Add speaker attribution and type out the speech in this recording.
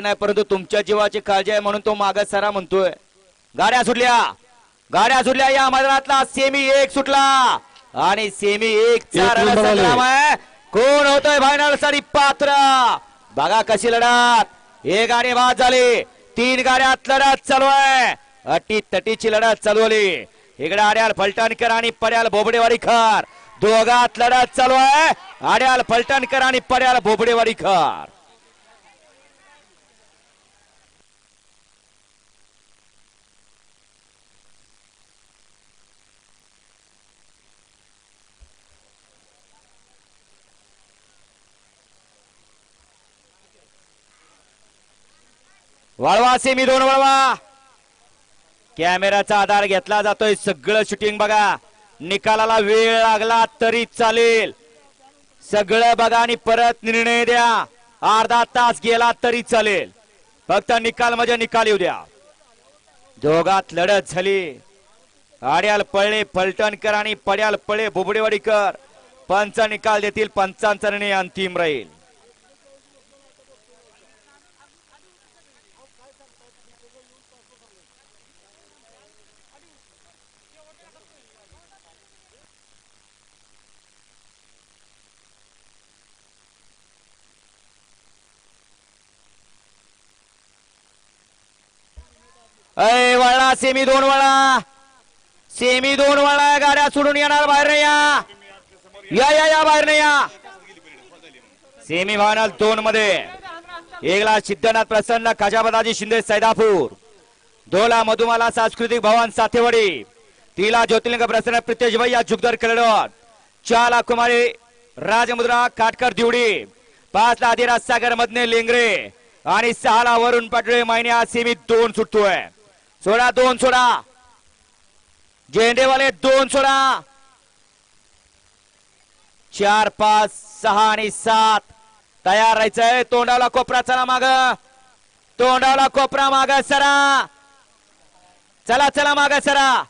Speaker 1: माहिती नाही परंतु तुमच्या जीवाची काळजी आहे म्हणून तो मागं सरा म्हणतोय. गाड्या सुटल्या. गाड्या सुटल्या या मैदानातला. सेमी एक सुटला. आणि सेमी एक चा
Speaker 2: एक नंबर आले.
Speaker 1: रणसंग्राम आहे. कोण होतोय फायनलसाठी? पात्र. बघा कशी लढत. एक गाडी बाद झाली. तीन गाड्यात लढत चालू आहे. अटी तटीची लढत चालवली इकडे आड्याल फलटणकर आणि पर्याल बोबडेवाडीकर दोघात लढत चालू आहे. आड्याल फलटणकर आणि पर्याल बोबडेवाडीकर वळवा सेमी दोन वळवा. कॅमेराचा आधार घेतला जातोय. सगळं शूटिंग बघा. निकालाला वेळ लागला तरी चालेल. सगळं बघा आणि परत निर्णय द्या. अर्धा तास गेला तरी चालेल. फक्त निकाल म्हणजे निकाल येऊ द्या. दोघात लढत झाली. आड्याल पळले फलटणकर आणि पड्याल पळे बोबडेवाडीकर. पंच निकाल देतील पंचांचा निर्णय अंतिम राहील. अय वळा सेमी दोन वळा. सेमी दोन वळा गाड्या सोडून येणार बाहेर नाही या. या या या बाहेर नाही या. सेमी फायनल दोन मध्ये. एकला सिद्धनाथ प्रसन्न खजाबदाजी शिंदे सैदापूर. दोला मधुमाला सांस्कृतिक भवन साथेवाडी तिला ज्योतिर्लिंग प्रसन्न प्रितेश भैया जुगदर खेळत चार कुमारी राजमुद्रा काटकर दिवडी. पाच ला आदिराज सागर मधने लेंगरे. आणि सहाला वरुण पाटळे महिन्यात सेमी दोन सुटतोय. सोडा दोन सोडा. झेंडेवाले दोन सोडा. चार पाच सहा आणि सात. तयार राहायचंय. तोंडावला कोपरा चला माग. तोंडावला कोपरा माग सरा. चला चला माग सरा.